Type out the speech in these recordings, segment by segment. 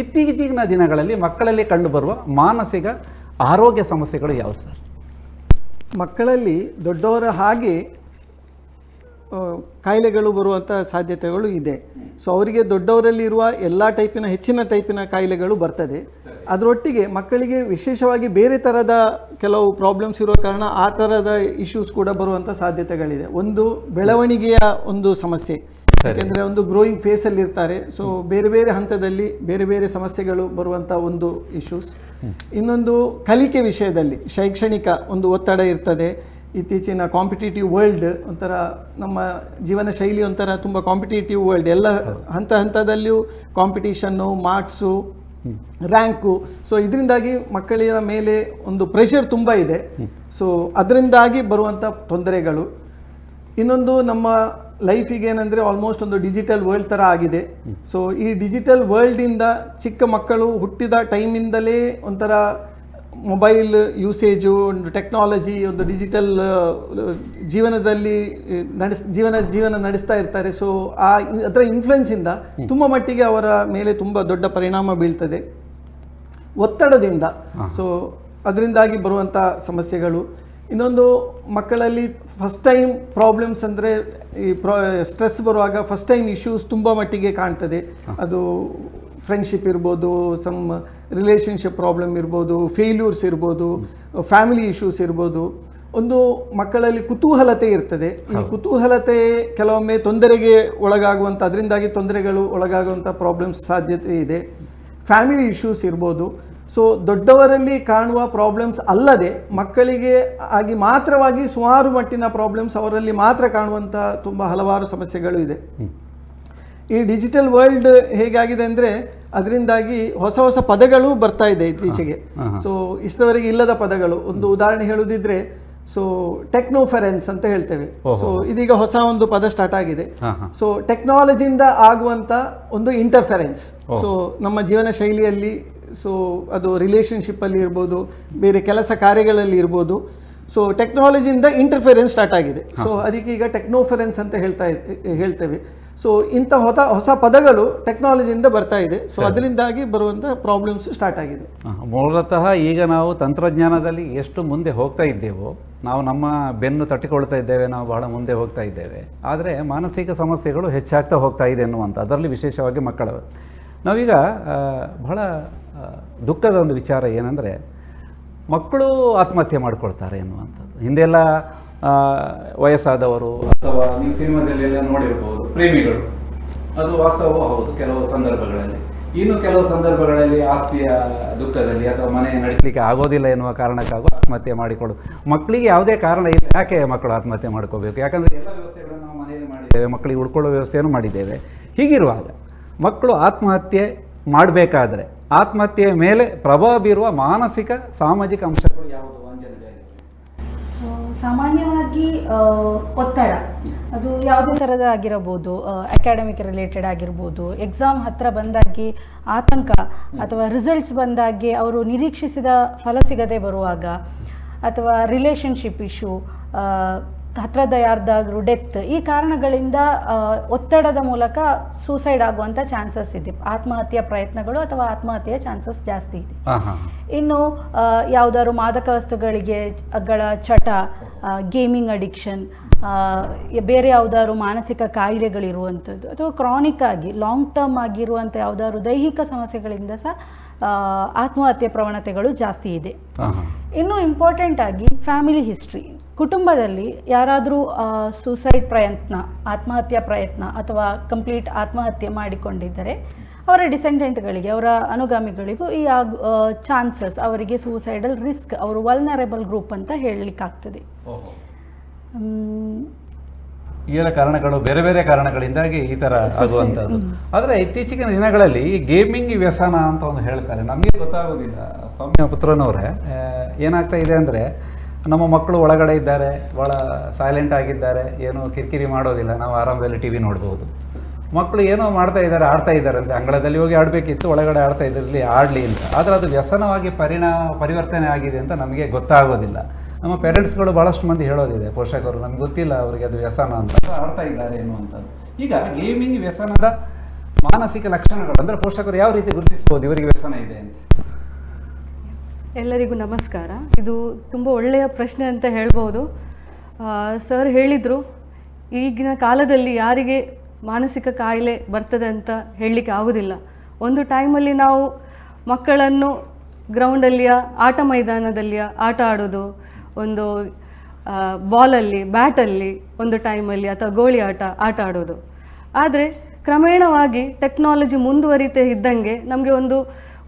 ಇತ್ತೀಚಿನ ದಿನಗಳಲ್ಲಿ ಮಕ್ಕಳಲ್ಲಿ ಕಂಡುಬರುವ ಮಾನಸಿಕ ಆರೋಗ್ಯ ಸಮಸ್ಯೆಗಳು ಯಾವ ಸರ್? ಮಕ್ಕಳಲ್ಲಿ ದೊಡ್ಡವರ ಹಾಗೆ ಕಾಯಿಲೆಗಳು ಬರುವಂಥ ಸಾಧ್ಯತೆಗಳು ಇದೆ. ಸೊ ಅವರಿಗೆ ದೊಡ್ಡವರಲ್ಲಿ ಇರುವ ಎಲ್ಲ ಟೈಪಿನ ಹೆಚ್ಚಿನ ಟೈಪಿನ ಕಾಯಿಲೆಗಳು ಬರ್ತದೆ. ಅದರೊಟ್ಟಿಗೆ ಮಕ್ಕಳಿಗೆ ವಿಶೇಷವಾಗಿ ಬೇರೆ ಥರದ ಕೆಲವು ಪ್ರಾಬ್ಲಮ್ಸ್ ಇರುವ ಕಾರಣ ಆ ಥರದ ಇಶ್ಯೂಸ್ ಕೂಡ ಬರುವಂಥ ಸಾಧ್ಯತೆಗಳಿದೆ. ಒಂದು ಬೆಳವಣಿಗೆಯ ಒಂದು ಸಮಸ್ಯೆ. ಯಾಕೆಂದರೆ ಒಂದು ಗ್ರೋಯಿಂಗ್ ಫೇಸಲ್ಲಿ ಇರ್ತಾರೆ. ಸೊ ಬೇರೆ ಬೇರೆ ಹಂತದಲ್ಲಿ ಬೇರೆ ಬೇರೆ ಸಮಸ್ಯೆಗಳು ಬರುವಂಥ ಒಂದು ಇಶ್ಯೂಸ್ ಇನ್ನೊಂದು ಕಲಿಕೆ ವಿಷಯದಲ್ಲಿ ಶೈಕ್ಷಣಿಕ ಒಂದು ಒತ್ತಡ ಇರ್ತದೆ. ಇತ್ತೀಚಿನ ಕಾಂಪಿಟೇಟಿವ್ ವರ್ಲ್ಡ್ ಒಂಥರ ನಮ್ಮ ಜೀವನ ಶೈಲಿ ಒಂಥರ ತುಂಬ ಕಾಂಪಿಟೇಟಿವ್ ವರ್ಲ್ಡ್ ಎಲ್ಲ ಹಂತ ಹಂತದಲ್ಲಿಯೂ ಕಾಂಪಿಟೀಷನ್ನು ಮಾರ್ಕ್ಸು ರ್ಯಾಂಕು ಸೊ ಇದರಿಂದಾಗಿ ಮಕ್ಕಳಿನ ಮೇಲೆ ಒಂದು ಪ್ರೆಷರ್ ತುಂಬ ಇದೆ. ಸೊ ಅದರಿಂದಾಗಿ ಬರುವಂಥ ತೊಂದರೆಗಳು. ಇನ್ನೊಂದು ನಮ್ಮ ಲೈಫಿಗೆ ಏನಂದರೆ ಆಲ್ಮೋಸ್ಟ್ ಒಂದು ಡಿಜಿಟಲ್ ವರ್ಲ್ಡ್ ಥರ ಆಗಿದೆ. ಸೊ ಈ ಡಿಜಿಟಲ್ ವರ್ಲ್ಡಿಂದ ಚಿಕ್ಕ ಮಕ್ಕಳು ಹುಟ್ಟಿದ ಟೈಮಿಂದಲೇ ಒಂಥರ ಮೊಬೈಲ್ ಯೂಸೇಜು ಒಂದು ಟೆಕ್ನಾಲಜಿ ಒಂದು ಡಿಜಿಟಲ್ ಜೀವನದಲ್ಲಿ ನಡೆಸ್ ಜೀವನ ಜೀವನ ನಡೆಸ್ತಾ ಇರ್ತಾರೆ. ಸೊ ಆ ಅದರ ಇನ್ಫ್ಲುಯೆನ್ಸಿಂದ ತುಂಬ ಮಟ್ಟಿಗೆ ಅವರ ಮೇಲೆ ತುಂಬ ದೊಡ್ಡ ಪರಿಣಾಮ ಬೀಳ್ತದೆ. ಒತ್ತಡದಿಂದ. ಸೊ ಅದರಿಂದಾಗಿ ಬರುವಂಥ ಸಮಸ್ಯೆಗಳು. ಇನ್ನೊಂದು ಮಕ್ಕಳಲ್ಲಿ ಫಸ್ಟ್ ಟೈಮ್ ಪ್ರಾಬ್ಲಮ್ಸ್ ಅಂದರೆ ಈ ಪ್ರಾ ಸ್ಟ್ರೆಸ್ ಬರುವಾಗ ಫಸ್ಟ್ ಟೈಮ್ ಇಶ್ಯೂಸ್ ತುಂಬ ಮಟ್ಟಿಗೆ ಕಾಣ್ತದೆ. ಅದು ಫ್ರೆಂಡ್ಶಿಪ್ ಇರ್ಬೋದು ಸಮ್ ರಿಲೇಷನ್ಶಿಪ್ ಪ್ರಾಬ್ಲಮ್ ಇರ್ಬೋದು ಫೇಲ್ಯೂರ್ಸ್ ಇರ್ಬೋದು ಫ್ಯಾಮಿಲಿ ಇಶ್ಯೂಸ್ ಇರ್ಬೋದು. ಒಂದು ಮಕ್ಕಳಲ್ಲಿ ಕುತೂಹಲತೆ ಇರ್ತದೆ. ಈ ಕುತೂಹಲತೆ ಕೆಲವೊಮ್ಮೆ ತೊಂದರೆಗೆ ಒಳಗಾಗುವಂಥ ಅದರಿಂದಾಗಿ ತೊಂದರೆಗಳು ಒಳಗಾಗುವಂಥ ಪ್ರಾಬ್ಲಮ್ಸ್ ಸಾಧ್ಯತೆ ಇದೆ. ಫ್ಯಾಮಿಲಿ ಇಶ್ಯೂಸ್ ಇರ್ಬೋದು. ಸೊ ದೊಡ್ಡವರಲ್ಲಿ ಕಾಣುವ ಪ್ರಾಬ್ಲಮ್ಸ್ ಅಲ್ಲದೆ ಮಕ್ಕಳಿಗೆ ಆಗಿ ಮಾತ್ರವಾಗಿ ಸುಮಾರು ಮಟ್ಟಿನ ಪ್ರಾಬ್ಲಮ್ಸ್ ಅವರಲ್ಲಿ ಮಾತ್ರ ಕಾಣುವಂಥ ತುಂಬ ಹಲವಾರು ಸಮಸ್ಯೆಗಳು ಇದೆ. ಈ ಡಿಜಿಟಲ್ ವರ್ಲ್ಡ್ ಹೇಗಾಗಿದೆ ಅಂದರೆ ಅದರಿಂದಾಗಿ ಹೊಸ ಹೊಸ ಪದಗಳು ಬರ್ತಾ ಇದೆ ಇತ್ತೀಚೆಗೆ. ಸೊ ಇಷ್ಟವರೆಗೆ ಇಲ್ಲದ ಪದಗಳು. ಒಂದು ಉದಾಹರಣೆ ಹೇಳುದಿದ್ರೆ ಸೊ ಟೆಕ್ನೋಫೆರೆನ್ಸ್ ಅಂತ ಹೇಳ್ತೇವೆ. ಸೊ ಇದೀಗ ಹೊಸ ಒಂದು ಪದ ಸ್ಟಾರ್ಟ್ ಆಗಿದೆ. ಸೊ ಟೆಕ್ನಾಲಜಿಯಿಂದ ಆಗುವಂಥ ಒಂದು ಇಂಟರ್ಫೆರೆನ್ಸ್ ಸೊ ನಮ್ಮ ಜೀವನ ಶೈಲಿಯಲ್ಲಿ ಸೊ ಅದು ರಿಲೇಷನ್ಶಿಪ್ಪಲ್ಲಿ ಇರ್ಬೋದು ಬೇರೆ ಕೆಲಸ ಕಾರ್ಯಗಳಲ್ಲಿ ಇರ್ಬೋದು. ಸೊ ಟೆಕ್ನಾಲಜಿಯಿಂದ ಇಂಟರ್ಫೆರೆನ್ಸ್ ಸ್ಟಾರ್ಟ್ ಆಗಿದೆ. ಸೊ ಅದಕ್ಕೆ ಈಗ ಟೆಕ್ನೋಫೆರೆನ್ಸ್ ಅಂತ ಹೇಳ್ತಾ ಹೇಳ್ತೇವೆ. ಸೊ ಇಂಥ ಹೊಸ ಹೊಸ ಪದಗಳು ಟೆಕ್ನಾಲಜಿಯಿಂದ ಬರ್ತಾ ಇದೆ. ಸೊ ಅದರಿಂದಾಗಿ ಬರುವಂಥ ಪ್ರಾಬ್ಲಮ್ಸ್ ಸ್ಟಾರ್ಟ್ ಆಗಿದೆ. ಮೂಲತಃ ಈಗ ನಾವು ತಂತ್ರಜ್ಞಾನದಲ್ಲಿ ಎಷ್ಟು ಮುಂದೆ ಹೋಗ್ತಾ ಇದ್ದೇವೋ ನಾವು ನಮ್ಮ ಬೆನ್ನು ತಟ್ಟಿಕೊಳ್ತಾ ಇದ್ದೇವೆ ನಾವು ಬಹಳ ಮುಂದೆ ಹೋಗ್ತಾ ಇದ್ದೇವೆ. ಆದರೆ ಮಾನಸಿಕ ಸಮಸ್ಯೆಗಳು ಹೆಚ್ಚಾಗ್ತಾ ಹೋಗ್ತಾ ಇದೆ ಅನ್ನುವಂಥ ಅದರಲ್ಲಿ ವಿಶೇಷವಾಗಿ ಮಕ್ಕಳ ನಾವೀಗ ಬಹಳ ದುಃಖದ ಒಂದು ವಿಚಾರ ಏನಂದರೆ, ಮಕ್ಕಳು ಆತ್ಮಹತ್ಯೆ ಮಾಡ್ಕೊಳ್ತಾರೆ ಎನ್ನುವಂಥದ್ದು. ಹಿಂದೆಲ್ಲ ವಯಸ್ಸಾದವರು ಅಥವಾ ನೀವು ಸಿನಿಮಾದಲ್ಲೆಲ್ಲ ನೋಡಿರ್ಬೋದು, ಪ್ರೇಮಿಗಳು. ಅದು ವಾಸ್ತವ ಹೌದು, ಕೆಲವು ಸಂದರ್ಭಗಳಲ್ಲಿ. ಇನ್ನು ಕೆಲವು ಸಂದರ್ಭಗಳಲ್ಲಿ ಆಸ್ತಿಯ ದುಃಖದಲ್ಲಿ ಅಥವಾ ಮನೆ ನಡೆಸಲಿಕ್ಕೆ ಆಗೋದಿಲ್ಲ ಎನ್ನುವ ಕಾರಣಕ್ಕಾಗೂ ಆತ್ಮಹತ್ಯೆ ಮಾಡಿಕೊಳ್ಳು ಮಕ್ಕಳಿಗೆ ಯಾವುದೇ ಕಾರಣ ಇಲ್ಲ, ಯಾಕೆ ಮಕ್ಕಳು ಆತ್ಮಹತ್ಯೆ ಮಾಡ್ಕೋಬೇಕು? ಯಾಕಂದರೆ ಎಲ್ಲ ವ್ಯವಸ್ಥೆಗಳನ್ನು ನಾವು ಮನೆಯಲ್ಲಿ ಮಾಡಿದ್ದೇವೆ, ಮಕ್ಕಳಿಗೆ ಉಳ್ಕೊಳ್ಳೋ ವ್ಯವಸ್ಥೆಯನ್ನು ಮಾಡಿದ್ದೇವೆ. ಹೀಗಿರುವಾಗ ಮಕ್ಕಳು ಆತ್ಮಹತ್ಯೆ ಮಾಡಬೇಕಾದ್ರೆ ಆತ್ಮಹತ್ಯೆಯ ಮೇಲೆ ಪ್ರಭಾವ ಬೀರುವ ಮಾನಸಿಕ, ಸಾಮಾಜಿಕ ಅಂಶಗಳು ಯಾವುದು? ಸಾಮಾನ್ಯವಾಗಿ ಒತ್ತಡ ಅದು ಯಾವುದೇ ಥರದ ಆಗಿರಬಹುದು ಅಕಾಡೆಮಿಕ್ ರಿಲೇಟೆಡ್ ಆಗಿರ್ಬೋದು ಎಕ್ಸಾಮ್ ಹತ್ತಿರ ಬಂದಾಗಿ ಆತಂಕ ಅಥವಾ ರಿಸಲ್ಟ್ಸ್ ಬಂದಾಗಿ ಅವರು ನಿರೀಕ್ಷಿಸಿದ ಫಲ ಸಿಗದೆ ಬರುವಾಗ ಅಥವಾ ರಿಲೇಷನ್ಶಿಪ್ ಇಶ್ಯೂ ಹತ್ರದ ಯಾರ್ದಾದ್ರೂ ಡೆತ್. ಈ ಕಾರಣಗಳಿಂದ ಒತ್ತಡದ ಮೂಲಕ ಸೂಸೈಡ್ ಆಗುವಂಥ ಚಾನ್ಸಸ್ ಇದೆ. ಆತ್ಮಹತ್ಯೆ ಪ್ರಯತ್ನಗಳು ಅಥವಾ ಆತ್ಮಹತ್ಯೆಯ ಚಾನ್ಸಸ್ ಜಾಸ್ತಿ ಇದೆ. ಇನ್ನು ಯಾವ್ದಾದ್ರು ಮಾದಕ ವಸ್ತುಗಳಿಗೆ ಗಳ ಚಟ ಗೇಮಿಂಗ್ ಅಡಿಕ್ಷನ್ ಬೇರೆ ಯಾವ್ದಾದ್ರು ಮಾನಸಿಕ ಕಾಯಿಲೆಗಳಿರುವಂಥದ್ದು ಅಥವಾ ಕ್ರಾನಿಕ್ ಆಗಿ ಲಾಂಗ್ ಟರ್ಮ್ ಆಗಿರುವಂಥ ಯಾವ್ದಾದ್ರು ದೈಹಿಕ ಸಮಸ್ಯೆಗಳಿಂದ ಸಹ ಆತ್ಮಹತ್ಯೆ ಪ್ರವಣತೆಗಳು ಜಾಸ್ತಿ ಇದೆ. ಇನ್ನು ಇಂಪಾರ್ಟೆಂಟ್ ಆಗಿ ಫ್ಯಾಮಿಲಿ ಹಿಸ್ಟ್ರಿ. ಕುಟುಂಬದಲ್ಲಿ ಯಾರಾದರೂ ಸೂಸೈಡ್ ಪ್ರಯತ್ನ ಆತ್ಮಹತ್ಯಾ ಪ್ರಯತ್ನ ಅಥವಾ ಕಂಪ್ಲೀಟ್ ಆತ್ಮಹತ್ಯೆ ಮಾಡಿಕೊಂಡಿದ್ದರೆ ಅವರ ಡಿಸೆಂಡೆಂಟ್ಗಳಿಗೆ ಅವರ ಅನುಗಾಮಿಗಳಿಗೂ ಈ ಚಾನ್ಸಸ್ ಅವರಿಗೆ ಸೂಸೈಡಲ್ ರಿಸ್ಕ್ ಅವರು ವಲ್ನರೇಬಲ್ ಗ್ರೂಪ್ ಅಂತ ಹೇಳಲಿಕ್ಕಾಗ್ತದೆ. ಎಲ್ಲ ಕಾರಣಗಳು ಬೇರೆ ಬೇರೆ ಕಾರಣಗಳಿಂದಾಗಿ ಈ ಥರ ಆಗುವಂಥದ್ದು. ಆದರೆ ಇತ್ತೀಚಿನ ದಿನಗಳಲ್ಲಿ ಗೇಮಿಂಗ್ ವ್ಯಸನ ಅಂತ ಒಂದು ಹೇಳ್ತಾರೆ. ನಮಗೆ ಗೊತ್ತಾಗೋದಿಲ್ಲ ಸೌಮ್ಯ ಪುತ್ರನವರೇ ಏನಾಗ್ತಾ ಇದೆ ಅಂದರೆ ನಮ್ಮ ಮಕ್ಕಳು ಒಳಗಡೆ ಇದ್ದಾರೆ ಭಾಳ ಸೈಲೆಂಟ್ ಆಗಿದ್ದಾರೆ, ಏನೂ ಕಿರಿಕಿರಿ ಮಾಡೋದಿಲ್ಲ, ನಾವು ಆರಾಮದಲ್ಲಿ ಟಿ ವಿ ನೋಡ್ಬೋದು. ಮಕ್ಕಳು ಏನೋ ಮಾಡ್ತಾ ಇದ್ದಾರೆ, ಆಡ್ತಾ ಇದ್ದಾರೆ ಅಂತ, ಅಂಗಳದಲ್ಲಿ ಹೋಗಿ ಆಡಬೇಕಿತ್ತು, ಒಳಗಡೆ ಆಡ್ತಾ ಇದ್ರಲ್ಲಿ ಆಡಲಿ ಅಂತ. ಆದರೆ ಅದು ವ್ಯಸನವಾಗಿ ಪರಿಣಾಮ ಪರಿವರ್ತನೆ ಆಗಿದೆ ಅಂತ ನಮಗೆ ಗೊತ್ತಾಗೋದಿಲ್ಲ. ನಮ್ಮ ಪೇರೆಂಟ್ಸ್ಗಳು ಭಾಳಷ್ಟು ಮಂದಿ ಹೇಳೋದಿದೆ, ಪೋಷಕರು, ನಮ್ಗೆ ಗೊತ್ತಿಲ್ಲ ಅವರಿಗೆ ಅದು ವ್ಯಸನ ಅಂತ. ಆಡ್ತಾ ಇದ್ದಾರೆ ಎನ್ನುವಂಥದ್ದು. ಈಗ ಗೇಮಿಂಗ್ ವ್ಯಸನದ ಮಾನಸಿಕ ಲಕ್ಷಣಗಳು, ಅಂದರೆ ಪೋಷಕರು ಯಾವ ರೀತಿ ಗುರುತಿಸ್ಬೋದು, ಇವರಿಗೆ ವ್ಯಸನ ಇದೆ ಅಂತ? ಎಲ್ಲರಿಗೂ ನಮಸ್ಕಾರ. ಇದು ತುಂಬ ಒಳ್ಳೆಯ ಪ್ರಶ್ನೆ ಅಂತ ಹೇಳ್ಬೋದು. ಸರ್ ಹೇಳಿದರು, ಈಗಿನ ಕಾಲದಲ್ಲಿ ಯಾರಿಗೆ ಮಾನಸಿಕ ಕಾಯಿಲೆ ಬರ್ತದೆ ಅಂತ ಹೇಳಲಿಕ್ಕೆ ಆಗೋದಿಲ್ಲ. ಒಂದು ಟೈಮಲ್ಲಿ ನಾವು ಮಕ್ಕಳನ್ನು ಗ್ರೌಂಡಲ್ಲಿಯ ಆಟ ಮೈದಾನದಲ್ಲಿಯ ಆಟ ಆಡೋದು, ಒಂದು ಬಾಲಲ್ಲಿ, ಬ್ಯಾಟಲ್ಲಿ ಒಂದು ಟೈಮಲ್ಲಿ ಅಥವಾ ಗೋಳಿ ಆಟ ಆಟ ಆಡೋದು. ಆದರೆ ಕ್ರಮೇಣವಾಗಿ ಟೆಕ್ನಾಲಜಿ ಮುಂದುವರಿತೇ ಇದ್ದಂಗೆ ನಮಗೆ ಒಂದು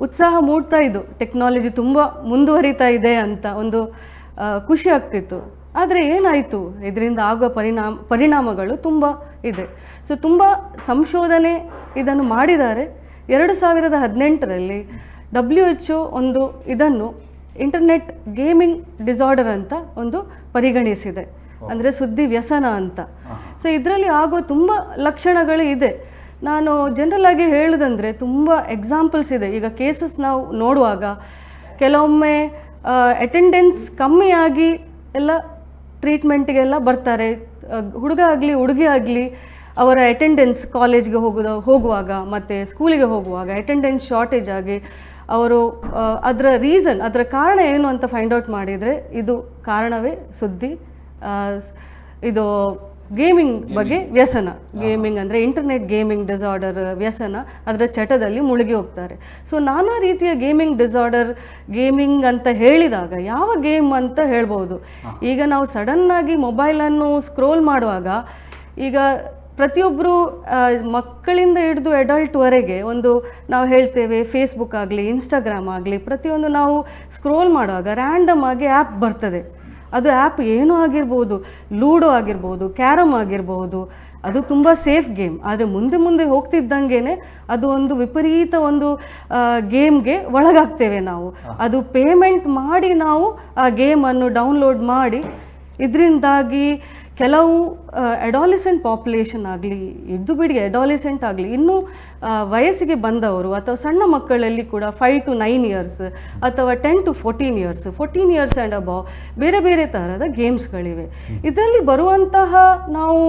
ಉತ್ಸಾಹ ಮೂಡ್ತಾ ಇದ್ದು ಟೆಕ್ನಾಲಜಿ ತುಂಬ ಮುಂದುವರಿತಾ ಇದೆ ಅಂತ ಒಂದು ಖುಷಿ ಆಗ್ತಿತ್ತು. ಆದರೆ ಏನಾಯಿತು? ಇದರಿಂದ ಆಗುವ ಪರಿಣಾಮ ಪರಿಣಾಮಗಳು ತುಂಬ ಇದೆ. ಸೊ ತುಂಬ ಸಂಶೋಧನೆ ಇದನ್ನು ಮಾಡಿದ್ದಾರೆ. ಎರಡು ಸಾವಿರದ ಹದಿನೆಂಟರಲ್ಲಿ ಡಬ್ಲ್ಯೂ ಎಚ್ ಒ ಒಂದು ಇದನ್ನು ಇಂಟರ್ನೆಟ್ ಗೇಮಿಂಗ್ ಡಿಸಾರ್ಡರ್ ಅಂತ ಒಂದು ಪರಿಗಣಿಸಿದೆ. ಅಂದರೆ ಸುದ್ದಿ ವ್ಯಸನ ಅಂತ. ಸೊ ಇದರಲ್ಲಿ ಆಗೋ ತುಂಬ ಲಕ್ಷಣಗಳು ಇದೆ. ನಾನು ಜನರಲ್ ಆಗಿ ಹೇಳೋದಂದರೆ ತುಂಬ ಎಕ್ಸಾಂಪಲ್ಸ್ ಇದೆ. ಈಗ ಕೇಸಸ್ ನಾವು ನೋಡುವಾಗ ಕೆಲವೊಮ್ಮೆ ಅಟೆಂಡೆನ್ಸ್ ಕಮ್ಮಿಯಾಗಿ ಎಲ್ಲ ಟ್ರೀಟ್ಮೆಂಟ್ಗೆಲ್ಲ ಬರ್ತಾರೆ. ಹುಡುಗ ಆಗಲಿ, ಹುಡುಗಿ ಆಗಲಿ ಅವರ ಅಟೆಂಡೆನ್ಸ್ ಕಾಲೇಜ್ಗೆ ಹೋಗೋದು, ಹೋಗುವಾಗ ಮತ್ತು ಸ್ಕೂಲಿಗೆ ಹೋಗುವಾಗ ಅಟೆಂಡೆನ್ಸ್ ಶಾರ್ಟೇಜ್ ಆಗಿ ಅವರು ಅದರ ರೀಸನ್ ಅದರ ಕಾರಣ ಏನು ಅಂತ ಫೈಂಡ್ ಔಟ್ ಮಾಡಿದರೆ ಇದು ಕಾರಣವೇ ಸುದ್ದಿ. ಇದು ಗೇಮಿಂಗ್ ಬಗ್ಗೆ ವ್ಯಸನ. ಗೇಮಿಂಗ್ ಅಂದರೆ ಇಂಟರ್ನೆಟ್ ಗೇಮಿಂಗ್ ಡಿಸಾರ್ಡರ್ ವ್ಯಸನ ಅದರ ಚಟದಲ್ಲಿ ಮುಳುಗಿ ಹೋಗ್ತಾರೆ. ಸೊ ನಾನಾ ರೀತಿಯ ಗೇಮಿಂಗ್ ಡಿಸಾರ್ಡರ್ ಗೇಮಿಂಗ್ ಅಂತ ಹೇಳಿದಾಗ ಯಾವ ಗೇಮ್ ಅಂತ ಹೇಳ್ಬೋದು. ಈಗ ನಾವು ಸಡನ್ನಾಗಿ ಮೊಬೈಲನ್ನು ಸ್ಕ್ರೋಲ್ ಮಾಡುವಾಗ ಈಗ ಪ್ರತಿಯೊಬ್ಬರು ಮಕ್ಕಳಿಂದ ಹಿಡಿದು ಅಡಲ್ಟ್ವರೆಗೆ ಒಂದು ನಾವು ಹೇಳ್ತೇವೆ ಫೇಸ್ಬುಕ್ ಆಗಲಿ ಇನ್ಸ್ಟಾಗ್ರಾಮ್ ಆಗಲಿ ಪ್ರತಿಯೊಂದು ನಾವು ಸ್ಕ್ರೋಲ್ ಮಾಡುವಾಗ ರ್ಯಾಂಡಮ್ ಆಗಿ ಆ್ಯಪ್ ಬರ್ತದೆ. ಅದು ಆ್ಯಪ್ ಏನೂ ಆಗಿರ್ಬೋದು ಲೂಡೋ ಆಗಿರ್ಬೋದು ಕ್ಯಾರಮ್ ಆಗಿರ್ಬೋದು ಅದು ತುಂಬ ಸೇಫ್ ಗೇಮ್ ಆದರೆ ಮುಂದೆ ಮುಂದೆ ಹೋಗ್ತಿದ್ದಂಗೆ ಅದು ಒಂದು ವಿಪರೀತ ಒಂದು ಗೇಮ್ಗೆ ಒಳಗಾಗ್ತೇವೆ ನಾವು. ಅದು ಪೇಮೆಂಟ್ ಮಾಡಿ ನಾವು ಆ ಗೇಮನ್ನು ಡೌನ್ಲೋಡ್ ಮಾಡಿ ಇದರಿಂದಾಗಿ ಕೆಲವು ಅಡಾಲಿಸೆಂಟ್ ಪಾಪ್ಯುಲೇಷನ್ ಆಗಲಿ ಇದ್ದು ಬಿಡಿ ಅಡಾಲಿಸೆಂಟ್ ಆಗಲಿ ಇನ್ನೂ ವಯಸ್ಸಿಗೆ ಬಂದವರು ಅಥವಾ ಸಣ್ಣ ಮಕ್ಕಳಲ್ಲಿ ಕೂಡ ಫೈವ್ ಟು ನೈನ್ ಇಯರ್ಸ್ ಅಥವಾ ten to fourteen years fourteen years and above ಬೇರೆ ಬೇರೆ ಥರದ ಗೇಮ್ಸ್ಗಳಿವೆ ಇದರಲ್ಲಿ ಬರುವಂತಹ ನಾವು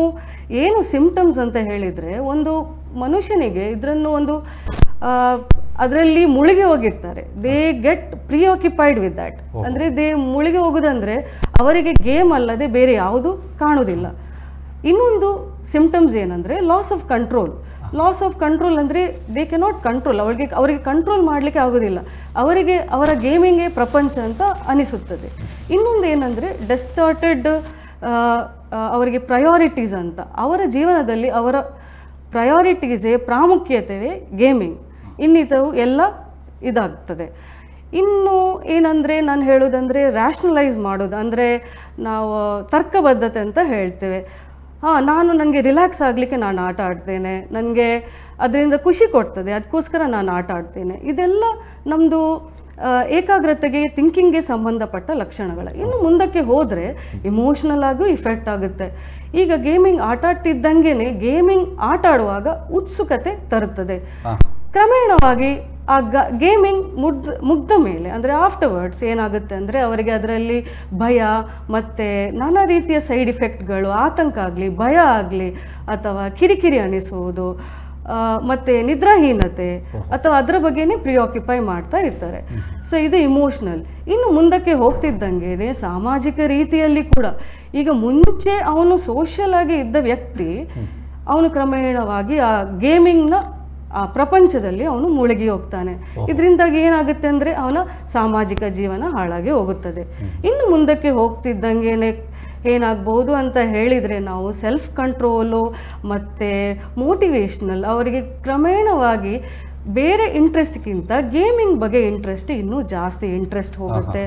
ಏನು ಸಿಂಪ್ಟಮ್ಸ್ ಅಂತ ಹೇಳಿದರೆ ಒಂದು ಮನುಷ್ಯನಿಗೆ ಇದರನ್ನು ಒಂದು ಅದರಲ್ಲಿ ಮುಳುಗಿ ಹೋಗಿರ್ತಾರೆ. They get preoccupied with that ಅಂದರೆ ದೇ ಮುಳುಗಿ ಹೋಗೋದಂದರೆ ಅವರಿಗೆ ಗೇಮ್ ಅಲ್ಲದೆ ಬೇರೆ ಯಾವುದು ಕಾಣೋದಿಲ್ಲ. ಇನ್ನೊಂದು ಸಿಂಪ್ಟಮ್ಸ್ ಏನಂದರೆ loss of control loss of control ಅಂದರೆ ದೇ ಕೆನಾಟ್ ಕಂಟ್ರೋಲ್ ಅವರಿಗೆ ಅವರಿಗೆ ಕಂಟ್ರೋಲ್ ಮಾಡಲಿಕ್ಕೆ ಆಗೋದಿಲ್ಲ. ಅವರಿಗೆ, ಅವರ ಗೇಮಿಂಗೇ ಪ್ರಪಂಚ ಅಂತ ಅನಿಸುತ್ತದೆ. ಇನ್ನೊಂದು ಏನಂದರೆ ಡೆಸ್ಟಾರ್ಟೆಡ್ ಅವರಿಗೆ ಪ್ರಯಾರಿಟೀಸ್ ಅಂತ. ಅವರ ಜೀವನದಲ್ಲಿ ಅವರ ಪ್ರಯಾರಿಟೀಸೇ ಪ್ರಾಮುಖ್ಯತೆವೇ ಗೇಮಿಂಗ್ ಇನ್ನಿತವು ಎಲ್ಲ ಇದಾಗ್ತದೆ. ಇನ್ನು ಏನಂದರೆ ನಾನು ಹೇಳೋದಂದರೆ ರ್ಯಾಷ್ನಲೈಸ್ ಮಾಡೋದು. ಅಂದರೆ ನಾವು ತರ್ಕಬದ್ಧತೆ ಅಂತ ಹೇಳ್ತೇವೆ. ಹಾಂ, ನಾನು ನನಗೆ ರಿಲ್ಯಾಕ್ಸ್ ಆಗಲಿಕ್ಕೆ ನಾನು ಆಟ ಆಡ್ತೇನೆ. ನನಗೆ ಅದರಿಂದ ಖುಷಿ ಕೊಡ್ತದೆ. ಅದಕ್ಕೋಸ್ಕರ ನಾನು ಆಟ ಆಡ್ತೇನೆ. ಇದೆಲ್ಲ ನಮ್ಮದು ಏಕಾಗ್ರತೆಗೆ ಥಿಂಕಿಂಗ್ಗೆ ಸಂಬಂಧಪಟ್ಟ ಲಕ್ಷಣಗಳು. ಇನ್ನು ಮುಂದಕ್ಕೆ ಹೋದರೆ ಇಮೋಷ್ನಲ್ ಆಗೂ ಇಫೆಕ್ಟ್ ಆಗುತ್ತೆ. ಈಗ ಗೇಮಿಂಗ್ ಆಟ ಆಡ್ತಿದ್ದಂಗೆ ಗೇಮಿಂಗ್ ಆಟ ಆಡುವಾಗ ಉತ್ಸುಕತೆ ತರುತ್ತದೆ. ಕ್ರಮೇಣವಾಗಿ ಆ ಗ ಗೇಮಿಂಗ್ ಮುಗ್ದ ಮುಗ್ದ ಮೇಲೆ ಅಂದರೆ ಆಫ್ಟರ್ವರ್ಡ್ಸ್ ಏನಾಗುತ್ತೆ ಅಂದರೆ ಅವರಿಗೆ ಅದರಲ್ಲಿ ಭಯ ಮತ್ತು ನಾನಾ ರೀತಿಯ ಸೈಡ್ ಇಫೆಕ್ಟ್ಗಳು ಆತಂಕ ಆಗಲಿ ಭಯ ಆಗಲಿ ಅಥವಾ ಕಿರಿಕಿರಿ ಅನಿಸುವುದು ಮತ್ತು ನಿದ್ರಾಹೀನತೆ ಅಥವಾ ಅದರ ಬಗ್ಗೆನೇ ಪ್ರಿಯಾಕ್ಯುಪೈ ಮಾಡ್ತಾ ಇರ್ತಾರೆ. ಸೊ ಇದು ಇಮೋಷ್ನಲ್ ಇನ್ನು ಮುಂದಕ್ಕೆ ಹೋಗ್ತಿದ್ದಂಗೆ ಸಾಮಾಜಿಕ ರೀತಿಯಲ್ಲಿ ಕೂಡ. ಈಗ ಮುಂಚೆ ಅವನು ಸೋಷಿಯಲ್ ಆಗಿ ಇದ್ದ ವ್ಯಕ್ತಿ ಅವನು ಕ್ರಮೇಣವಾಗಿ ಆ ಗೇಮಿಂಗ್ನ ಪ್ರಪಂಚದಲ್ಲಿ ಅವನು ಮುಳುಗಿ ಹೋಗ್ತಾನೆ. ಇದರಿಂದಾಗಿ ಏನಾಗುತ್ತೆ ಅಂದರೆ ಅವನ ಸಾಮಾಜಿಕ ಜೀವನ ಹಾಳಾಗಿ ಹೋಗುತ್ತದೆ. ಇನ್ನು ಮುಂದಕ್ಕೆ ಹೋಗ್ತಿದ್ದಂಗೆನೆ ಏನಾಗ್ಬೋದು ಅಂತ ಹೇಳಿದರೆ ನಾವು ಸೆಲ್ಫ್ ಕಂಟ್ರೋಲು ಮತ್ತು ಮೋಟಿವೇಶ್ನಲ್ ಅವರಿಗೆ ಕ್ರಮೇಣವಾಗಿ ಬೇರೆ ಇಂಟ್ರೆಸ್ಟ್ಗಿಂತ ಗೇಮಿಂಗ್ ಬಗ್ಗೆ ಇಂಟ್ರೆಸ್ಟ್ ಇನ್ನೂ ಜಾಸ್ತಿ ಇಂಟ್ರೆಸ್ಟ್ ಹೋಗುತ್ತೆ.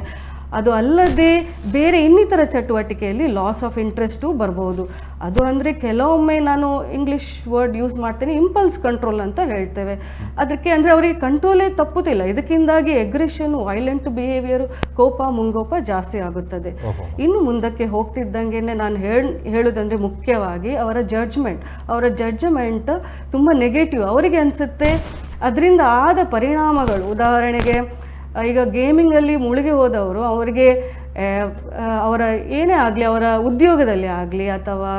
ಅದು ಅಲ್ಲದೆ ಬೇರೆ ಇನ್ನಿತರ ಚಟುವಟಿಕೆಯಲ್ಲಿ ಲಾಸ್ ಆಫ್ ಇಂಟ್ರೆಸ್ಟು ಬರ್ಬೋದು. ಅದು ಅಂದರೆ ಕೆಲವೊಮ್ಮೆ ನಾನು ಇಂಗ್ಲೀಷ್ ವರ್ಡ್ ಯೂಸ್ ಮಾಡ್ತೇನೆ ಇಂಪಲ್ಸ್ ಕಂಟ್ರೋಲ್ ಅಂತ ಹೇಳ್ತೇವೆ. ಅದಕ್ಕೆ ಅಂದರೆ ಅವರಿಗೆ ಕಂಟ್ರೋಲೇ ತಪ್ಪುತ್ತಿಲ್ಲ ಇದಕ್ಕಿಂದಾಗಿ ಎಗ್ರೆಷನ್ ವೈಲೆಂಟ್ ಬಿಹೇವಿಯರು ಕೋಪ ಮುಂಗೋಪ ಜಾಸ್ತಿ ಆಗುತ್ತದೆ. ಇನ್ನು ಮುಂದಕ್ಕೆ ಹೋಗ್ತಿದ್ದಂಗೆ ನಾನು ಹೇಳ್ ಹೇಳೋದಂದರೆ ಮುಖ್ಯವಾಗಿ ಅವರ ಜಡ್ಜ್ಮೆಂಟ್ ಅವರ ಜಡ್ಜ್ಮೆಂಟ್ ತುಂಬ ನೆಗೆಟಿವ್ ಅವರಿಗೆ ಅನಿಸುತ್ತೆ. ಅದರಿಂದ ಆದ ಪರಿಣಾಮಗಳು. ಉದಾಹರಣೆಗೆ ಈಗ ಗೇಮಿಂಗಲ್ಲಿ ಮುಳುಗಿ ಹೋದವರು ಅವರಿಗೆ ಅವರ ಏನೇ ಆಗಲಿ ಅವರ ಉದ್ಯೋಗದಲ್ಲಿ ಆಗಲಿ ಅಥವಾ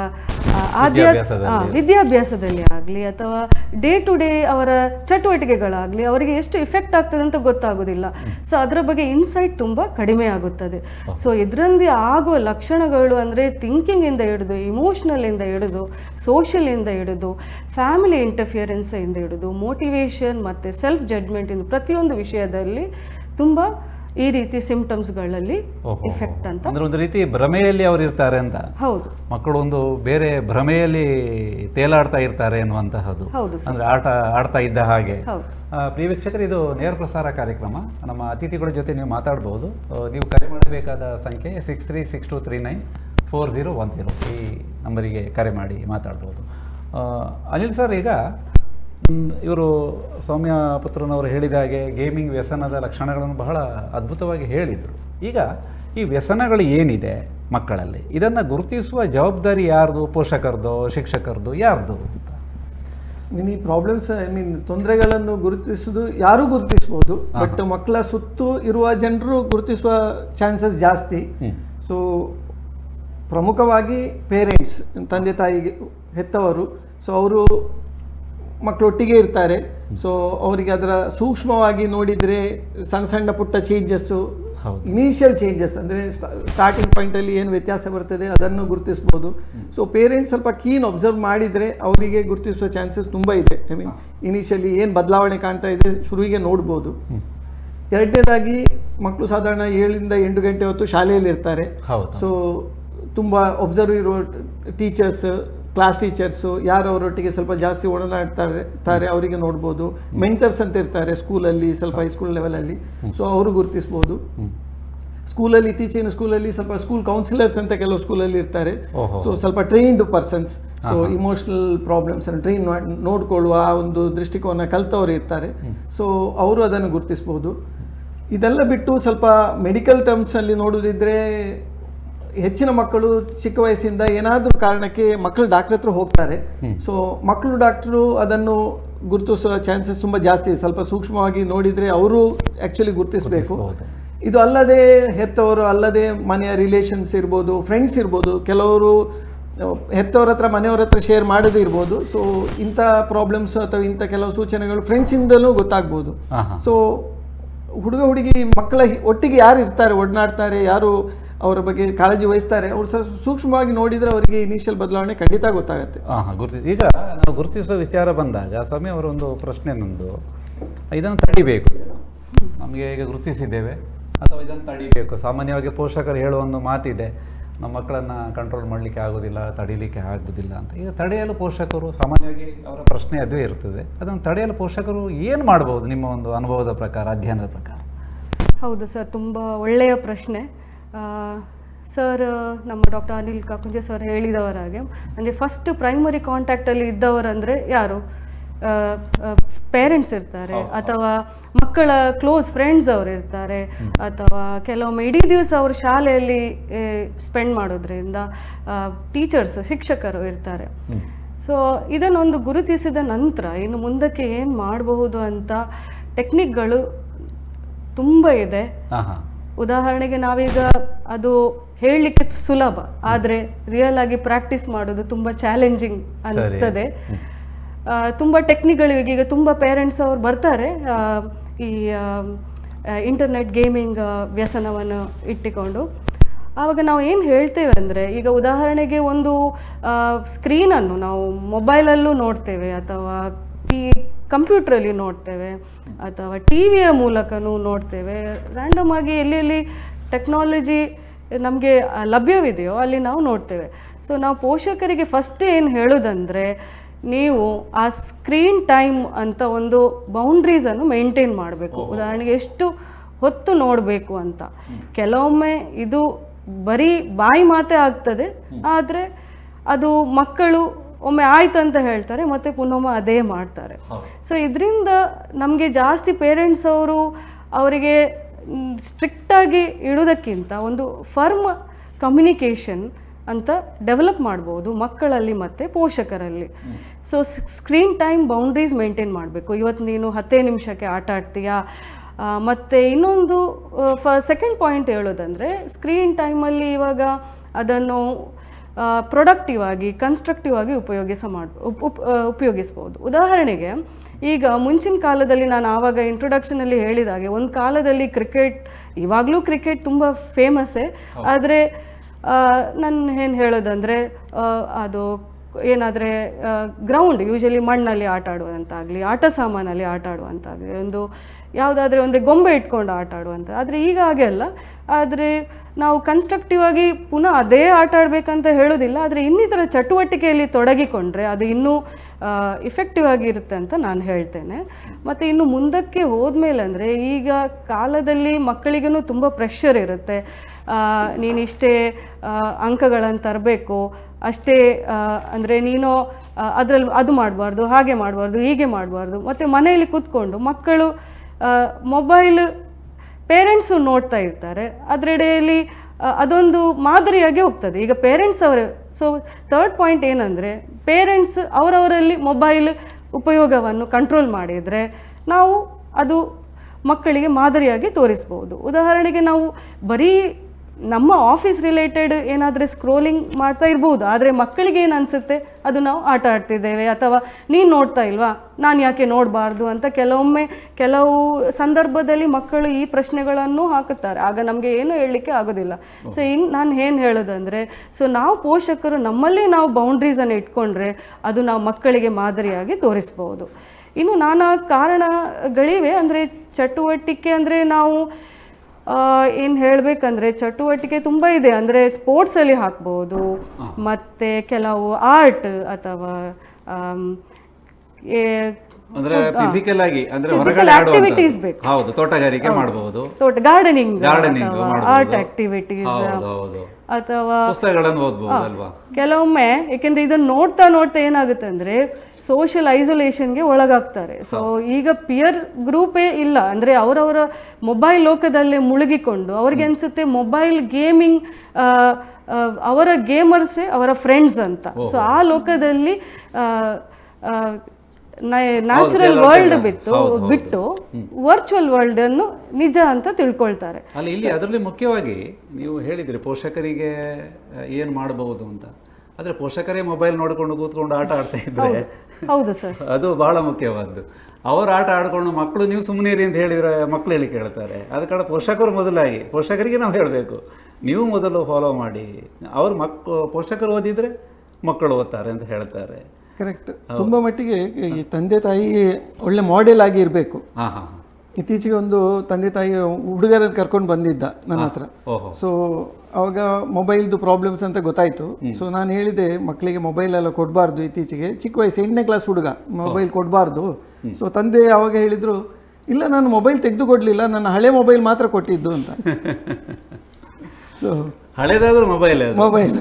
ವಿದ್ಯಾಭ್ಯಾಸದಲ್ಲಿ. ಆಗಲಿ. ಅಥವಾ ಡೇ ಟು ಡೇ ಅವರ ಚಟುವಟಿಕೆಗಳಾಗಲಿ ಅವರಿಗೆ ಎಷ್ಟು ಇಫೆಕ್ಟ್ ಆಗ್ತದೆ ಅಂತ ಗೊತ್ತಾಗೋದಿಲ್ಲ. ಸೊ ಅದರ ಬಗ್ಗೆ ಇನ್ಸೈಟ್ ತುಂಬ ಕಡಿಮೆ ಆಗುತ್ತದೆ. ಸೊ ಇದರಲ್ಲಿ ಆಗುವ ಲಕ್ಷಣಗಳು ಅಂದರೆ ಥಿಂಕಿಂಗಿಂದ ಹಿಡಿದು ಇಮೋಷ್ನಲಿಂದ ಹಿಡಿದು ಸೋಷಿಯಲಿಂದ ಹಿಡಿದು ಫ್ಯಾಮಿಲಿ ಇಂಟರ್ಫಿಯರೆನ್ಸಿಂದ ಹಿಡಿದು ಮೋಟಿವೇಶನ್ ಮತ್ತು ಸೆಲ್ಫ್ ಜಡ್ಮೆಂಟಿಂದ ಪ್ರತಿಯೊಂದು ವಿಷಯದಲ್ಲಿ ತುಂಬ ಈ ರೀತಿ ಸಿಂಪ್ಟಮ್ಸ್ಗಳಲ್ಲಿ ಗಳಲ್ಲಿ ಇಫೆಕ್ಟ್ ಅಂತ ಅಂದ್ರೆ ಒಂದು ರೀತಿ ಭ್ರಮೆಯಲ್ಲಿ ಅವರು ಇರ್ತಾರೆ ಅಂತ. ಹೌದು. ಮಕ್ಕಳು ಒಂದು ಬೇರೆ ಭ್ರಮೆಯಲ್ಲಿ ತೇಲಾಡ್ತಾ ಇರ್ತಾರೆ ಎನ್ನುವಂತಹದ್ದು. ಹೌದು ಅಂದ್ರೆ ಆಟ ಆಡ್ತಾ ಇದ್ದ ಹಾಗೆ. ಪ್ರಿಯ ವೀಕ್ಷಕರು ಇದು ನೇರ ಪ್ರಸಾರ ಕಾರ್ಯಕ್ರಮ. ನಮ್ಮ ಅತಿಥಿಗಳ ಜೊತೆ ನೀವು ಮಾತಾಡಬಹುದು ನೀವು ಕರೆ ಮಾಡಬೇಕಾದ ಸಂಖ್ಯೆ six three six two three nine four zero one zero ಈ ನಂಬರಿಗೆ ಕರೆ ಮಾಡಿ ಮಾತಾಡ್ಬೋದು ಅನಿಲ್ ಸರ್ ಈಗ ಇವರು ಸೌಮ್ಯ ಪುತ್ರನವರು ಹೇಳಿದ ಹಾಗೆ ಗೇಮಿಂಗ್ ವ್ಯಸನದ ಲಕ್ಷಣಗಳನ್ನು ಬಹಳ ಅದ್ಭುತವಾಗಿ ಹೇಳಿದರು. ಈಗ ಈ ವ್ಯಸನಗಳು ಏನಿದೆ ಮಕ್ಕಳಲ್ಲಿ? ಇದನ್ನು ಗುರುತಿಸುವ ಜವಾಬ್ದಾರಿ ಯಾರ್ದು? ಪೋಷಕರದು ಶಿಕ್ಷಕರದು ಯಾರ್ದು ಅಂತ? ಮೀನ್ ಈ ಪ್ರಾಬ್ಲಮ್ಸ್ ಐ ಮೀನ್ ತೊಂದರೆಗಳನ್ನು ಗುರುತಿಸುವುದು ಯಾರೂ ಗುರುತಿಸ್ಬೋದು. ಬಟ್ ಮಕ್ಕಳ ಸುತ್ತು ಇರುವ ಜನರು ಗುರುತಿಸುವ ಚಾನ್ಸಸ್ ಜಾಸ್ತಿ. ಸೊ ಪ್ರಮುಖವಾಗಿ ಪೇರೆಂಟ್ಸ್ ತಂದೆ ತಾಯಿಗೆ ಹೆತ್ತವರು. ಸೊ ಅವರು ಮಕ್ಕಳೊಟ್ಟಿಗೆ ಇರ್ತಾರೆ. ಸೊ ಅವರಿಗೆ ಅದರ ಸೂಕ್ಷ್ಮವಾಗಿ ನೋಡಿದರೆ ಸಣ್ಣ ಸಣ್ಣ ಪುಟ್ಟ ಚೇಂಜಸ್ಸು ಇನಿಷಿಯಲ್ ಚೇಂಜಸ್ ಅಂದರೆ ಸ್ಟಾರ್ಟಿಂಗ್ ಪಾಯಿಂಟಲ್ಲಿ ಏನು ವ್ಯತ್ಯಾಸ ಬರ್ತದೆ ಅದನ್ನು ಗುರುತಿಸ್ಬೋದು. ಸೊ ಪೇರೆಂಟ್ಸ್ ಸ್ವಲ್ಪ ಕೀನ್ ಒಬ್ಸರ್ವ್ ಮಾಡಿದರೆ ಅವರಿಗೆ ಗುರುತಿಸುವ ಚಾನ್ಸಸ್ ತುಂಬ ಇದೆ. ಐ ಮೀನ್ ಇನಿಷಿಯಲಿ ಏನು ಬದಲಾವಣೆ ಕಾಣ್ತಾ ಇದೆ ಶುರುವಿಗೆ ನೋಡ್ಬೋದು. ಎರಡನೇದಾಗಿ ಮಕ್ಕಳು ಸಾಧಾರಣ ಏಳರಿಂದ ಎಂಟು ಗಂಟೆ ಹೊತ್ತು ಶಾಲೆಯಲ್ಲಿ ಇರ್ತಾರೆ ಸೊ ತುಂಬ ಒಬ್ಸರ್ವ್ ಇರುವ ಟೀಚರ್ಸ್ ಕ್ಲಾಸ್ ಟೀಚರ್ಸು ಯಾರು ಅವರೊಟ್ಟಿಗೆ ಸ್ವಲ್ಪ ಜಾಸ್ತಿ ಒಡನಾಡ್ತಾರೆ ತಾರೆ ಅವರಿಗೆ ನೋಡ್ಬೋದು. ಮೆಂಟರ್ಸ್ ಅಂತ ಇರ್ತಾರೆ ಸ್ಕೂಲಲ್ಲಿ ಸ್ವಲ್ಪ ಹೈಸ್ಕೂಲ್ ಲೆವೆಲಲ್ಲಿ ಸೊ ಅವರು ಗುರುತಿಸ್ಬೋದು. ಸ್ಕೂಲಲ್ಲಿ ಇತ್ತೀಚಿನ ಸ್ಕೂಲಲ್ಲಿ ಸ್ವಲ್ಪ ಸ್ಕೂಲ್ ಕೌನ್ಸಿಲರ್ಸ್ ಅಂತ ಕೆಲವು ಸ್ಕೂಲಲ್ಲಿ ಇರ್ತಾರೆ. ಸೊ ಸ್ವಲ್ಪ trained persons so emotional problems ಅನ್ನು ಟ್ರೈನ್ ನೋಡ್ಕೊಳ್ಳುವ ಆ ಒಂದು ದೃಷ್ಟಿಕೋನ ಕಲ್ತವರು ಇರ್ತಾರೆ. ಸೊ ಅವರು ಅದನ್ನು ಗುರುತಿಸ್ಬೋದು. ಇದೆಲ್ಲ ಬಿಟ್ಟು ಸ್ವಲ್ಪ ಮೆಡಿಕಲ್ ಟರ್ಮ್ಸಲ್ಲಿ ನೋಡೋದಿದ್ರೆ ಹೆಚ್ಚಿನ ಮಕ್ಕಳು ಚಿಕ್ಕ ವಯಸ್ಸಿಂದ ಏನಾದರೂ ಕಾರಣಕ್ಕೆ ಮಕ್ಕಳು ಡಾಕ್ಟರ್ ಹತ್ರ ಹೋಗ್ತಾರೆ. ಸೊ ಮಕ್ಕಳು ಡಾಕ್ಟ್ರು ಅದನ್ನು ಗುರುತಿಸುವ ಚಾನ್ಸಸ್ ತುಂಬ ಜಾಸ್ತಿ ಇದೆ. ಸ್ವಲ್ಪ ಸೂಕ್ಷ್ಮವಾಗಿ ನೋಡಿದರೆ ಅವರು ಆ್ಯಕ್ಚುಲಿ ಗುರುತಿಸಬೇಕು. ಇದು ಅಲ್ಲದೆ ಹೆತ್ತವರು ಅಲ್ಲದೆ ಮನೆಯ ರಿಲೇಷನ್ಸ್ ಇರ್ಬೋದು ಫ್ರೆಂಡ್ಸ್ ಇರ್ಬೋದು ಕೆಲವರು ಹೆತ್ತವ್ರ ಹತ್ರ ಮನೆಯವ್ರ ಹತ್ರ ಶೇರ್ ಮಾಡದೇ ಇರ್ಬೋದು. ಸೊ ಇಂಥ ಪ್ರಾಬ್ಲಮ್ಸ್ ಅಥವಾ ಇಂಥ ಕೆಲವು ಸೂಚನೆಗಳು ಫ್ರೆಂಡ್ಸಿಂದಲೂ ಗೊತ್ತಾಗ್ಬೋದು. ಸೊ ಹುಡುಗ ಹುಡುಗಿ ಮಕ್ಕಳ ಒಟ್ಟಿಗೆ ಯಾರು ಇರ್ತಾರೆ ಒಡನಾಡ್ತಾರೆ ಯಾರು ಅವರ ಬಗ್ಗೆ ಕಾಳಜಿ ವಹಿಸ್ತಾರೆ, ಅವ್ರು ಸೂಕ್ಷ್ಮವಾಗಿ ನೋಡಿದರೆ ಅವರಿಗೆ ಇನಿಷಿಯಲ್ ಬದಲಾವಣೆ ಖಂಡಿತ ಗೊತ್ತಾಗುತ್ತೆ. ಹಾಂ ಹಾಂ ಗುರುತಿ, ಈಗ ನಾವು ಗುರುತಿಸುವ ವಿಚಾರ ಬಂದಾಗ ಸ್ವಾಮಿ ಅವರೊಂದು ಪ್ರಶ್ನೆ ನಂದು. ಇದನ್ನು ತಡಿಬೇಕು. ನಮಗೆ ಈಗ ಗುರುತಿಸಿದ್ದೇವೆ. ಅಥವಾ ಇದನ್ನು ತಡಿಬೇಕು. ಸಾಮಾನ್ಯವಾಗಿ ಪೋಷಕರು ಹೇಳುವ ಒಂದು ಮಾತಿದೆ. ನಮ್ಮ ಮಕ್ಕಳನ್ನು ಕಂಟ್ರೋಲ್ ಮಾಡಲಿಕ್ಕೆ ಆಗೋದಿಲ್ಲ, ತಡೀಲಿಕ್ಕೆ ಆಗೋದಿಲ್ಲ ಅಂತ. ಈಗ ತಡೆಯಲು ಪೋಷಕರು ಸಾಮಾನ್ಯವಾಗಿ ಅವರ ಪ್ರಶ್ನೆ ಅದುವೇ ಇರ್ತದೆ. ಅದನ್ನು ತಡೆಯಲು ಪೋಷಕರು ಏನು ಮಾಡ್ಬೋದು ನಿಮ್ಮ ಒಂದು ಅನುಭವದ ಪ್ರಕಾರ, ಅಧ್ಯಯನದ ಪ್ರಕಾರ? ಹೌದು ಸರ್, ತುಂಬ ಒಳ್ಳೆಯ ಪ್ರಶ್ನೆ. ಸರ್, ನಮ್ಮ ಡಾಕ್ಟರ್ ಅನಿಲ್ ಕಾಕುಂಜೆ ಸರ್ ಹೇಳಿದವರಾಗೆ, ಅಂದರೆ ಫಸ್ಟ್ ಪ್ರೈಮರಿ ಕಾಂಟ್ಯಾಕ್ಟಲ್ಲಿ ಇದ್ದವರಂದರೆ ಯಾರು? ಪೇರೆಂಟ್ಸ್ ಇರ್ತಾರೆ ಅಥವಾ ಮಕ್ಕಳ ಕ್ಲೋಸ್ ಫ್ರೆಂಡ್ಸ್ ಅವರು ಇರ್ತಾರೆ ಅಥವಾ ಕೆಲವೊಮ್ಮೆ ಇಡೀ ದಿವಸ ಅವರು ಶಾಲೆಯಲ್ಲಿ ಸ್ಪೆಂಡ್ ಮಾಡೋದ್ರಿಂದ ಟೀಚರ್ಸ್ ಶಿಕ್ಷಕರು ಇರ್ತಾರೆ. ಸೊ ಇದನ್ನೊಂದು ಗುರುತಿಸಿದ ನಂತರ ಇನ್ನು ಮುಂದಕ್ಕೆ ಏನು ಮಾಡಬಹುದು ಅಂತ ಟೆಕ್ನಿಕ್ಗಳು ತುಂಬ ಇದೆ. ಉದಾಹರಣೆಗೆ ನಾವೀಗ ಅದು ಹೇಳಲಿಕ್ಕೆ ಸುಲಭ ಆದರೆ ರಿಯಲ್ ಆಗಿ ಪ್ರಾಕ್ಟೀಸ್ ಮಾಡೋದು ತುಂಬ ಚಾಲೆಂಜಿಂಗ್ ಅನಿಸ್ತದೆ. ತುಂಬ ಟೆಕ್ನಿಕ್ಗಳು ಈಗ ತುಂಬ ಪೇರೆಂಟ್ಸ್ ಅವ್ರು ಬರ್ತಾರೆ. ಈ ಇಂಟರ್ನೆಟ್ ಗೇಮಿಂಗ್ ವ್ಯಸನವನ್ನು ಇಟ್ಟುಕೊಂಡು. ಆವಾಗ ನಾವು ಏನು ಹೇಳ್ತೇವೆ ಅಂದರೆ, ಈಗ ಉದಾಹರಣೆಗೆ ಒಂದು ಸ್ಕ್ರೀನನ್ನು ನಾವು ಮೊಬೈಲಲ್ಲೂ ನೋಡ್ತೇವೆ ಅಥವಾ ಟಿ ಕಂಪ್ಯೂಟ್ರಲ್ಲಿ ನೋಡ್ತೇವೆ ಅಥವಾ ಟಿ ವಿಯ ಮೂಲಕನೂ ನೋಡ್ತೇವೆ. ರ್ಯಾಂಡಮ್ ಆಗಿ ಎಲ್ಲೆಲ್ಲಿ ಟೆಕ್ನಾಲಜಿ ನಮಗೆ ಲಭ್ಯವಿದೆಯೋ ಅಲ್ಲಿ ನಾವು ನೋಡ್ತೇವೆ. ಸೊ ನಾವು ಪೋಷಕರಿಗೆ ಫಸ್ಟ್ ಏನು ಹೇಳೋದಂದರೆ ನೀವು ಆ ಸ್ಕ್ರೀನ್ ಟೈಮ್ ಅಂತ ಒಂದು ಬೌಂಡ್ರೀಸನ್ನು ಮೇಂಟೈನ್ ಮಾಡಬೇಕು. ಉದಾಹರಣೆಗೆ ಎಷ್ಟು ಹೊತ್ತು ನೋಡಬೇಕು ಅಂತ. ಕೆಲವೊಮ್ಮೆ ಇದು ಬರೀ ಬಾಯಿ ಮಾತೇ ಆಗ್ತದೆ ಆದರೆ ಅದು ಮಕ್ಕಳು ಒಮ್ಮೆ ಆಯ್ತು ಅಂತ ಹೇಳ್ತಾರೆ ಮತ್ತೆ ಪುನೊಮ್ಮೆ ಅದೇ ಮಾಡ್ತಾರೆ. ಸೊ ಇದರಿಂದ ನಮಗೆ ಜಾಸ್ತಿ ಪೇರೆಂಟ್ಸ್ ಅವರು ಅವರಿಗೆ ಸ್ಟ್ರಿಕ್ಟಾಗಿ ಇಡೋದಕ್ಕಿಂತ ಒಂದು ಫರ್ಮ್ ಕಮ್ಯುನಿಕೇಷನ್ ಅಂತ ಡೆವಲಪ್ ಮಾಡ್ಬೋದು ಮಕ್ಕಳಲ್ಲಿ ಮತ್ತು ಪೋಷಕರಲ್ಲಿ. So screen time boundaries maintain ಮಾಡಬೇಕು. ಇವತ್ತು ನೀನು ಹತ್ತೇ ನಿಮಿಷಕ್ಕೆ ಆಟ ಆಡ್ತೀಯಾ? ಮತ್ತು ಇನ್ನೊಂದು ಫ ಸೆಕೆಂಡ್ ಪಾಯಿಂಟ್ ಹೇಳೋದಂದರೆ ಸ್ಕ್ರೀನ್ ಟೈಮಲ್ಲಿ ಇವಾಗ ಅದನ್ನು ಪ್ರೊಡಕ್ಟಿವ್ ಆಗಿ ಕನ್ಸ್ಟ್ರಕ್ಟಿವ್ ಆಗಿ ಉಪಯೋಗಿಸ ಮಾಡ್ ಉಪ್ ಉಪ್ ಉಪಯೋಗಿಸ್ಬೋದು. ಉದಾಹರಣೆಗೆ ಈಗ ಮುಂಚಿನ ಕಾಲದಲ್ಲಿ ನಾನು ಆವಾಗ ಇಂಟ್ರೊಡಕ್ಷನಲ್ಲಿ ಹೇಳಿದಾಗೆ ಒಂದು ಕಾಲದಲ್ಲಿ ಕ್ರಿಕೆಟ್ ಇವಾಗಲೂ ಕ್ರಿಕೆಟ್ ತುಂಬ ಫೇಮಸ್ಸೇ ಆದರೆ ನಾನು ಏನು ಹೇಳೋದಂದರೆ ಅದು ಏನಾದರೆ ಗ್ರೌಂಡ್ ಯೂಶಲಿ ಮಣ್ಣಲ್ಲಿ ಆಟ ಆಡುವಂತಾಗಲಿ, ಆಟ ಸಾಮಾನಲ್ಲಿ ಆಟ ಆಡುವಂತಾಗಲಿ, ಒಂದು ಯಾವುದಾದ್ರೂ ಒಂದು ಗೊಂಬೆ ಇಟ್ಕೊಂಡು ಆಟ ಆಡುವಂಥ ಆದರೆ ಈಗ ಹಾಗೆ ಅಲ್ಲ. ಆದರೆ ನಾವು ಕನ್ಸ್ಟ್ರಕ್ಟಿವ್ ಆಗಿ ಪುನಃ ಅದೇ ಆಟ ಆಡಬೇಕಂತ ಹೇಳೋದಿಲ್ಲ. ಆದರೆ ಇನ್ನಿತರ ಚಟುವಟಿಕೆಯಲ್ಲಿ ತೊಡಗಿಕೊಂಡ್ರೆ ಅದು ಇನ್ನೂ ಇಫೆಕ್ಟಿವ್ ಆಗಿರುತ್ತೆ ಅಂತ ನಾನು ಹೇಳ್ತೇನೆ. ಮತ್ತು ಇನ್ನು ಮುಂದಕ್ಕೆ ಹೋದ್ಮೇಲೆ ಅಂದರೆ ಈಗ ಕಾಲದಲ್ಲಿ ಮಕ್ಕಳಿಗೂ ತುಂಬ ಪ್ರೆಷರ್ ಇರುತ್ತೆ. ನೀನಿಷ್ಟೇ ಅಂಕಗಳನ್ನು ತರಬೇಕು. ಅಷ್ಟೇ ಅಂದರೆ ನೀನು ಅದರಲ್ಲಿ ಅದು ಮಾಡಬಾರ್ದು, ಹಾಗೆ ಮಾಡಬಾರ್ದು, ಹೀಗೆ ಮಾಡಬಾರ್ದು. ಮತ್ತು ಮನೆಯಲ್ಲಿ ಕೂತ್ಕೊಂಡು ಮಕ್ಕಳು ಮೊಬೈಲ್ ಪೇರೆಂಟ್ಸು ನೋಡ್ತಾ ಇರ್ತಾರೆ. ಅದರೆಡೆಯಲ್ಲಿ ಅದೊಂದು ಮಾದರಿಯಾಗಿ ಹೋಗ್ತದೆ. ಈಗ ಪೇರೆಂಟ್ಸ್ ಅವರ ಸೊ ಥರ್ಡ್ ಪಾಯಿಂಟ್ ಏನಂದರೆ ಪೇರೆಂಟ್ಸ್ ಅವರವರಲ್ಲಿ ಮೊಬೈಲ್ ಉಪಯೋಗವನ್ನು ಕಂಟ್ರೋಲ್ ಮಾಡಿದರೆ ನಾವು ಅದು ಮಕ್ಕಳಿಗೆ ಮಾದರಿಯಾಗಿ ತೋರಿಸ್ಬೋದು. ಉದಾಹರಣೆಗೆ ನಾವು ಬರೀ ನಮ್ಮ ಆಫೀಸ್ ರಿಲೇಟೆಡ್ ಏನಾದರೂ ಸ್ಕ್ರೋಲಿಂಗ್ ಮಾಡ್ತಾ ಇರ್ಬೋದು ಆದರೆ ಮಕ್ಕಳಿಗೆ ಏನು ಅನಿಸುತ್ತೆ? ಅದು ನಾವು ಆಟ ಆಡ್ತಿದ್ದೇವೆ ಅಥವಾ ನೀನು ನೋಡ್ತಾ ಇಲ್ವಾ? ನಾನು ಯಾಕೆ ನೋಡಬಾರ್ದು ಅಂತ ಕೆಲವೊಮ್ಮೆ ಕೆಲವು ಸಂದರ್ಭದಲ್ಲಿ ಮಕ್ಕಳು ಈ ಪ್ರಶ್ನೆಗಳನ್ನು ಹಾಕುತ್ತಾರೆ. ಆಗ ನಮಗೆ ಏನು ಹೇಳಲಿಕ್ಕೆ ಆಗೋದಿಲ್ಲ. ಸೊ ಇನ್ನು ನಾನು ಏನು ಹೇಳೋದಂದರೆ ಸೊ ನಾವು ಪೋಷಕರು ನಮ್ಮಲ್ಲೇ ನಾವು ಬೌಂಡ್ರೀಸನ್ನು ಇಟ್ಕೊಂಡ್ರೆ ಅದು ನಾವು ಮಕ್ಕಳಿಗೆ ಮಾದರಿಯಾಗಿ ತೋರಿಸ್ಬೋದು. ಇನ್ನು ನಾನಾ ಕಾರಣಗಳಿವೆ ಅಂದರೆ ಚಟುವಟಿಕೆ ಅಂದರೆ ನಾವು ಏನು ಹೇಳಬೇಕಂದ್ರೆ ಚಟುವಟಿಕೆ ತುಂಬ ಇದೆ. ಅಂದರೆ ಸ್ಪೋರ್ಟ್ಸಲ್ಲಿ ಹಾಕ್ಬೋದು ಮತ್ತು ಕೆಲವು ಆರ್ಟ್ ಅಥವಾ ಅಂದ್ರೆ ಫಿಸಿಕಲ್ ಆಗಿ ಅಂದ್ರೆ ಹೊರಗಡೆ activities ಬೇಕು. ಹೌದು ತೋಟಗಾರಿಕೆ ಮಾಡಬಹುದು ತೋಟ ಗಾರ್ಡನಿಂಗ್ ಗಾರ್ಡನಿಂಗ್ ಆರ್ಟ್ ಆಕ್ಟಿವಿಟೀಸ್ ಹೌದು. ಅಥವಾ ಪುಸ್ತಕಗಳನ್ನು ಓದ್ಬಹುದು ಅಲ್ವಾ ಕೆಲವೊಮ್ಮೆ ಏಕೆಂದ್ರೆ ಇದನ್ನು ನೋಡ್ತಾ ನೋಡ್ತಾ ಏನಾಗುತ್ತೆ ಅಂದ್ರೆ ಸೋಷಿಯಲ್ ಐಸೋಲೇಷನ್ಗೆ ಒಳಗಾಗ್ತಾರೆ. ಸೊ ಈಗ ಪಿಯರ್ ಗ್ರೂಪೇ ಇಲ್ಲ. ಅಂದ್ರೆ ಅವರವರ ಮೊಬೈಲ್ ಲೋಕದಲ್ಲೇ ಮುಳುಗಿಕೊಂಡು ಅವ್ರಿಗೆ ಅನ್ಸುತ್ತೆ ಮೊಬೈಲ್ ಗೇಮಿಂಗ್ ಅವರ ಗೇಮರ್ಸೇ ಅವರ ಫ್ರೆಂಡ್ಸ್ ಅಂತ. ಸೊ ಆ ಲೋಕದಲ್ಲಿ ನ್ಯಾಚುರಲ್ ವರ್ಲ್ಡ್ ಬಿಟ್ಟು ಬಿಟ್ಟು ವರ್ಚುವಲ್ ವರ್ಲ್ಡ್ ಅನ್ನು ನಿಜ ಅಂತ ತಿಳ್ಕೊಳ್ತಾರೆ. ಅಲ್ಲಿ ಇಲ್ಲಿ ಅದರಲ್ಲಿ ಮುಖ್ಯವಾಗಿ ನೀವು ಹೇಳಿದ್ರಿ ಪೋಷಕರಿಗೆ ಏನು ಮಾಡಬಹುದು ಅಂತ. ಆದ್ರೆ ಪೋಷಕರೇ ಮೊಬೈಲ್ ನೋಡ್ಕೊಂಡು ಕೂತ್ಕೊಂಡು ಆಟ ಆಡ್ತಾ ಇದ್ರೆ ಹೌದು ಸರ್. ಅದು ಬಹಳ ಮುಖ್ಯವಾದ್ದು. ಅವ್ರು ಆಟ ಆಡ್ಕೊಂಡು ಮಕ್ಕಳು ನೀವು ಸುಮ್ಮನೆ ಇರಿ ಅಂತ ಹೇಳಿದ್ರೆ ಮಕ್ಕಳು ಹೇಳಿ ಕೇಳ್ತಾರೆ. ಅದ ಕಾರಣ ಪೋಷಕರು ಮೊದಲಾಗಿ ಪೋಷಕರಿಗೆ ನಾವು ಹೇಳಬೇಕು. ನೀವು ಮೊದಲು ಫಾಲೋ ಮಾಡಿ. ಅವ್ರ ಮಕ್ ಪೋಷಕರು ಓದಿದ್ರೆ ಮಕ್ಕಳು ಓದ್ತಾರೆ ಅಂತ ಹೇಳ್ತಾರೆ. ಕರೆಕ್ಟ್ ತುಂಬಾ ಮಟ್ಟಿಗೆ ಈ ತಂದೆ ತಾಯಿ ಒಳ್ಳೆ ಮಾಡೆಲ್ ಆಗಿ ಇರಬೇಕು. ಇತ್ತೀಚೆಗೆ ಒಂದು ತಂದೆ ತಾಯಿ ಹುಡುಗರನ್ನು ಕರ್ಕೊಂಡು ಬಂದಿದ್ದ ನನ್ನ ಹತ್ರ. ಸೊ ಅವಾಗ ಮೊಬೈಲ್ದು ಪ್ರಾಬ್ಲಮ್ಸ್ ಅಂತ ಗೊತ್ತಾಯ್ತು. ಸೊ ನಾನು ಹೇಳಿದೆ ಮಕ್ಕಳಿಗೆ ಮೊಬೈಲ್ ಎಲ್ಲ ಕೊಡಬಾರ್ದು ಇತ್ತೀಚೆಗೆ. ಚಿಕ್ಕ ವಯಸ್ಸು ಎಂಟನೇ ಕ್ಲಾಸ್ ಹುಡುಗ ಮೊಬೈಲ್ ಕೊಡಬಾರ್ದು. ಸೊ ತಂದೆ ಅವಾಗ ಹೇಳಿದರು ಇಲ್ಲ ನಾನು ಮೊಬೈಲ್ ತೆಗೆದು ಕೊಡಲಿಲ್ಲ ನನ್ನ ಹಳೆ ಮೊಬೈಲ್ ಮಾತ್ರ ಕೊಟ್ಟಿದ್ದು ಅಂತ. So ಹಳೆದಾದ್ರೂ mobile mobile